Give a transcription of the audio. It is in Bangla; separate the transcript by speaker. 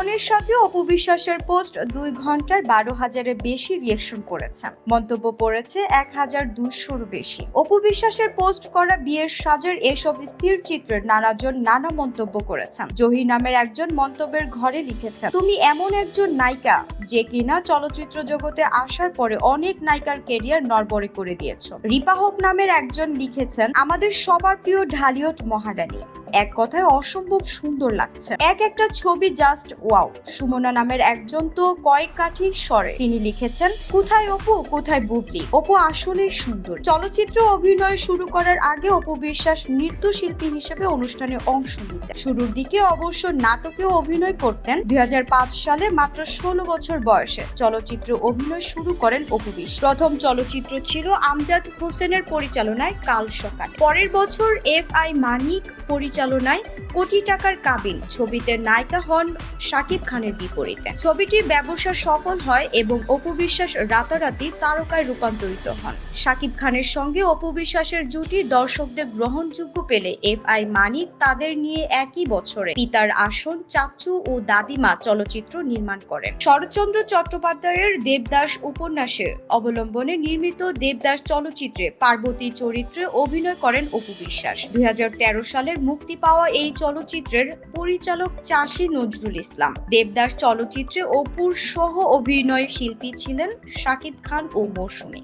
Speaker 1: কনের সাথে অপু বিশ্বাসের পোস্ট দুই ঘন্টায় বারো হাজারের বেশি রিয়েকশন করেছে। মন্তব্য পড়েছে এক হাজার দুশোর বেশি। অপু বিশ্বাসের পোস্ট করা বিয়ের সাজের এসব স্থির চিত্রের নানাজন নানা মন্তব্য করেছেন জহি নামের একজন মন্তব্যের ঘরে লিখেছেন তুমি এমন একজন নায়িকা যে কিনা চলচ্চিত্র জগতে আসার পরে অনেক নায়িকার কেরিয়ার নড়বড়ে করে দিয়েছ। রিপা হক নামের একজন লিখেছেন, আমাদের সবার প্রিয় ঢালিউড মহারানী। এক কথায় অসম্ভব সুন্দর লাগছে। এক একটা ছবি জাস্ট ওয়াও সুমনা নামের একজন তো কয়েক কাঠি স্বরে তিনি লিখেছেন, কোথায় অপু, কোথায় বুবলি? অপু আসলে সুন্দর। চলচ্চিত্র অভিনয় শুরু করার আগে অপু বিশ্বাস নৃত্যশিল্পী হিসেবে অনুষ্ঠানে অংশ নিতেন। শুরুর দিকে অবশ্য নাটকেও অভিনয় করতেন। দুই হাজার পাঁচ সালে মাত্র ষোলো বছর বয়সে চলচ্চিত্র অভিনয় শুরু করেন অপু বিশ্বাস। প্রথম চলচ্চিত্র ছিল আমজাদ হোসেনের পরিচালনায় কাল সকাল। পরের বছর এফ আই মানিক পরিচালনায় কোটি টাকার কাবিন। ছবিতে নায়িকা হন শাকিব খানের বিপরীতে। ছবিটি ব্যবসা সফল হয় এবং অপু বিশ্বাস রাতারাতি তারকায় রূপান্তরিত হন। শাকিব খানের সঙ্গে অপু বিশ্বাসের জুটি দর্শকদের গ্রহণযোগ্য পেলে এফ আই মানিক তাদের নিয়ে একই বছরে পিতার আসন চাচু ও দাদিমা চলচ্চিত্র নির্মাণ করেন। শরৎচন্দ্র চট্টোপাধ্যায়ের দেবদাস উপন্যাসে অবলম্বনে নির্মিত দেবদাস চলচ্চিত্রে পার্বতী চরিত্রে অভিনয় করেন অপু বিশ্বাস। দুই সালের মুক্তি পাওয়া এই চলচ্চিত্রের পরিচালক চাষী নজরুল ইসলাম। দেবদাস চলচ্চিত্রে অপুর সহ অভিনয় শিল্পী ছিলেন শাকিব খান ও মৌসুমী।